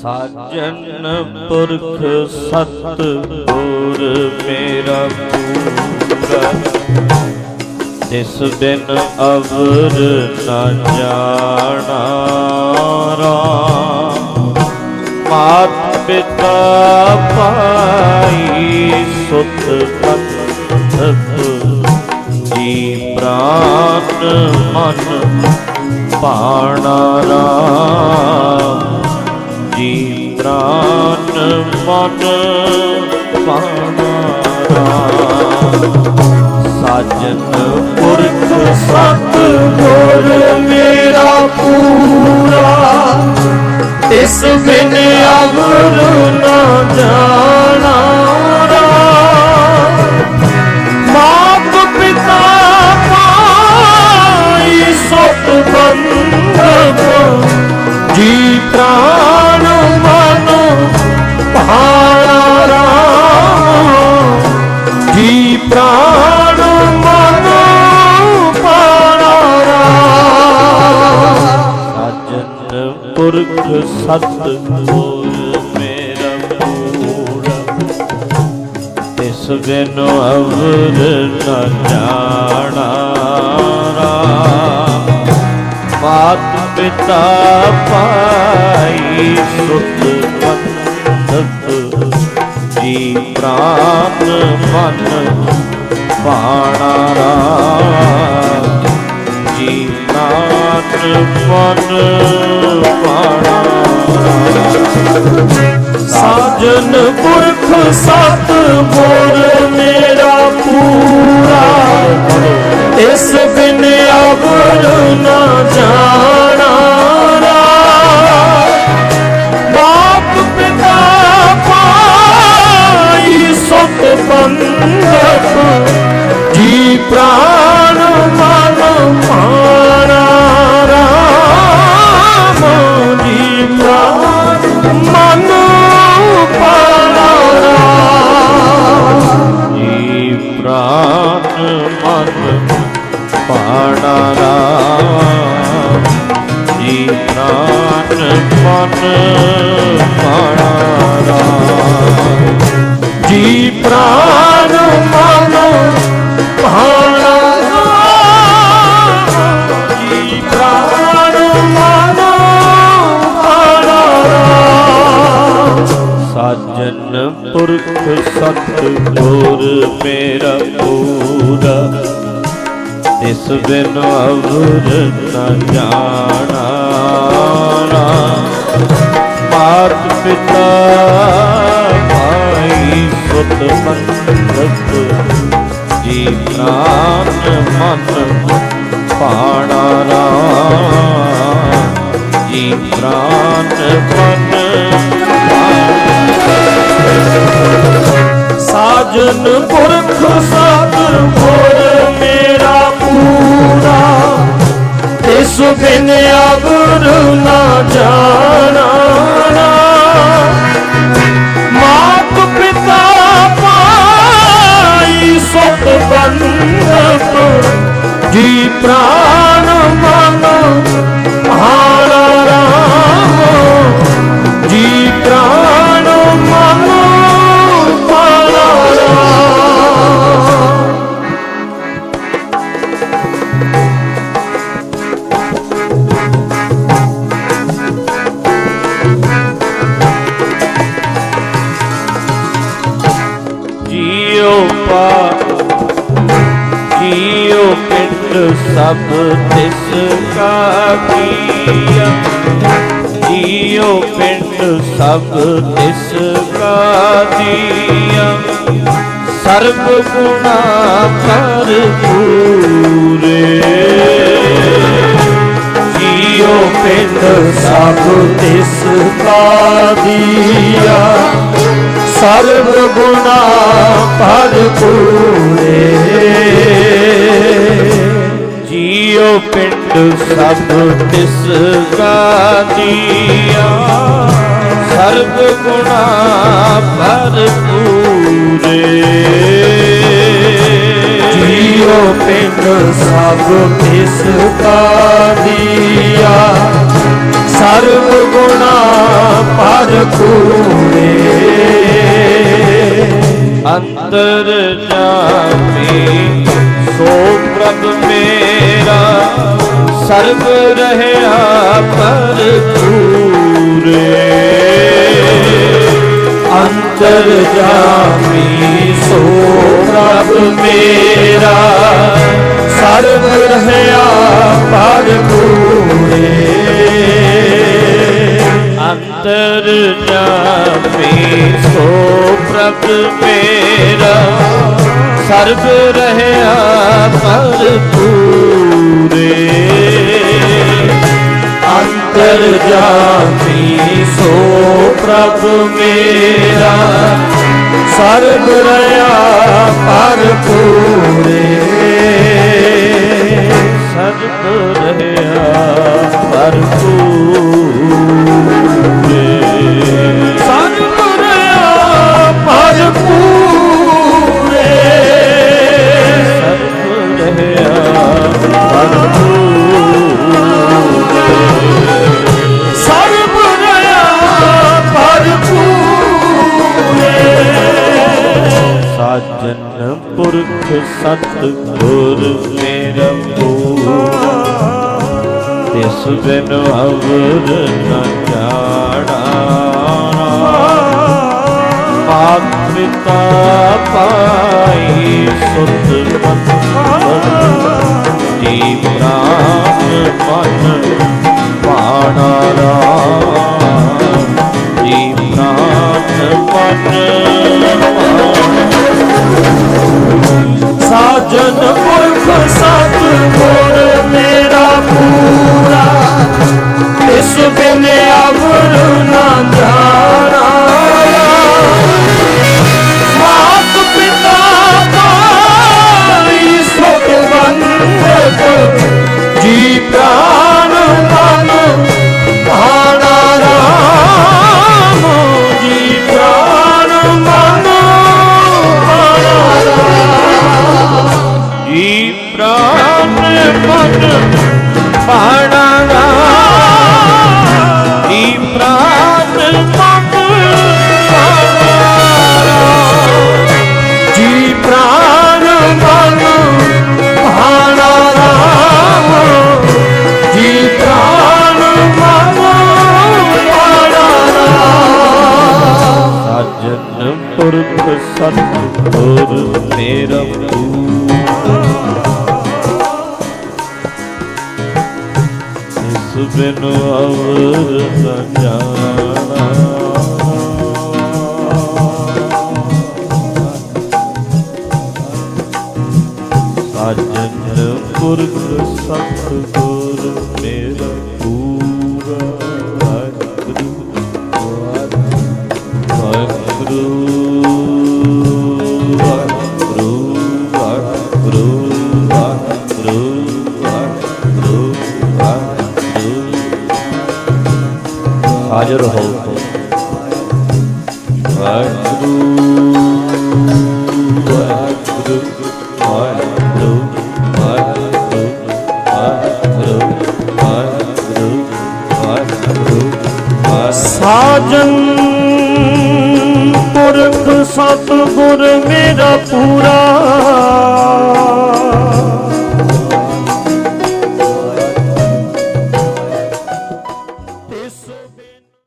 ਸਾਜਨ ਪੁਰਖ ਸਤ ਗੁਰ ਮੇਰਾ ਪੂਰਾ। ਤਿਸ ਬਿਨ ਅਵਰ ਨਾ ਜਾਣਾ ਰਾਮ ਮਾਤ ਪਿਤਾ ਪਾਈ ਸੁਤ ਪੰਥ ਜੀ ਪ੍ਰਾਨ ਮਨ ਪਾਣਾ ਰਾਮ। ਜੀ ਪ੍ਰਾਨ ਮਨ ਪਾਣਾ ਸਾਜਨ ਪੁਰਖ ਸਤ ਗੁਰ ਮੇਰਾ ਪੂਰਾ ਇਸ ਬਿਨ ਅਵਰ ਨਾ ਜਾਣਾ। ਪੁਰਖ ਸਤ ਗੁਰ ਮੇਰਾ ਪੂਰਾ ਤਿਸ ਬਿਨ ਅਵਰ ਨ ਜਾਣਾ ਮਾਤ ਪਿਤਾ ਪਾਈ ਸੁਤ ਪੰਥਕ ਜੀ ਪ੍ਰਾਨ ਮਨ ਪਾਣਾ ਰਾਮ ਜੀ ਪ੍ਰਾਨ ਮਨ ਪਾਣਾ ਸਾਜਨ ਪੁਰਖ ਸਤ ਗੁਰ ਮੇਰਾ ਪੂਰਾ। ਇਸ ਬਿਨ ਅਵਰ ਨਾ ਜਾਣਾ ਸਤਿਗੁਰ ਮੇਰਾ ਪੂਰਾ। ਇਸ ਬਿਨ ਅਵਰ ਨ ਜਾਣਾ। ਮਾਤ ਪਿਤਾ ਭਾਈ ਸੁਤ ਮੰਤਕ ਜੀ ਪ੍ਰਾਨ ਮਨ ਪਾਣਾ ਰਾਮ। ਜੀ ਪ੍ਰਾਨ ਮਨ ਸਾਜਨ ਪੁਰਖ ਸਤ ਗੁਰ ਮੇਰਾ ਪੂਰਾ। ਇਸ ਬਿਨ ਅਵਰ ਨਾ ਜਾਣਾ। ਮਾਤ ਪਿਤਾ ਪਾਈ ਸੁਤ ਬੰਧਪ ਜੀ ਪ੍ਰਾਨ ਸਭ ਤਿਸ ਕਾ ਕੀਆ। ਜੀਉ ਪਿੰਡ ਸਭ ਤਿਸ ਕਾ ਦੀਆ ਸਰਬ ਗੁਣਾ ਕਰ ਜੀਉ ਪਿੰਡ ਸਭ ਤਿਸ ਕਾ ਦੀਆ ਸਰਬ ਗੁਣਾ ਭਰਪੂਰੇ ਜੀਉ ਪਿੰਡ ਸਭ ਤਿਸ ਕਾ ਦੀਆ ਸਰਬ ਗੁਣਾ ਭਰਪੂਰੇ। ਜੀਉ ਪਿੰਡ ਸਭ ਤਿਸ ਕਾ ਦੀਆ ਸਰਬ ਗੁਣਾ ਭਰਪੂਰੇ। ਅੰਤਰ ਜਾਮੀ ਸੋ ਪ੍ਰਭ ਮੇਰਾ, ਸਰਬ ਰਹਿਆ ਪਰਪੂਰੇ ਅੰਤਰ ਜਾਮੀ ਸੋ ਪ੍ਰਭ ਮੇਰਾ, ਸਰਬ ਰਹਿਆ ਭਰਪੂਰੇ ਅੰਤਰ ਜਾਮੀ ਸੋ ਪ੍ਰਭ ਮੇਰਾ, ਸਰਬ ਰਹਿਆ ਪੂਰੇ ਅੰਤਰ ਜਾਮੀ ਸੋ ਪ੍ਰਭ ਮੇਰਾ ਸਰਬ ਰਿਆ ਭਰਪੂਰੇ ਸਰਬ ਰਹਿਆ ਬਿਨ ਅਵਰ ਨ ਜਾਣਾ ਮਾਤ ਪਿਤਾ ਪਾਈ ਸੁਤ ਮਨ ਜੀ ਪ੍ਰਾਨ ਮਨ ਪਾਣਾ ਰਾਮ। ਜੀ ਪ੍ਰਾਨ ਮਨ ਭਾਣਾ ਰਾਮ। ਜੀ ਪ੍ਰਾਨ ਮਨ ਭਾਣਾ ਰਾਮ। ਸਾਜਨ ਪੁਰਖ ਸਤ ਗੁਰ ਮੇਰਾ ਪੂਰਾ ਇਸ ਬਿਨ ਅਵਰ ਨ ਜਾਣਾ। ਸਤਿਗੁਰ ਮੇਰਾ ਪੂਰਾ ਵਾਹਿਗੁਰੂ ਵਾਹਿਗੁਰੂ ਹਾਜ਼ਰ ਹੋ ਵਾਹਿਗੁਰੂ ਸਾਜਨ ਪੁਰਖ ਸਤਿਗੁਰ ਮੇਰਾ ਪੂਰਾ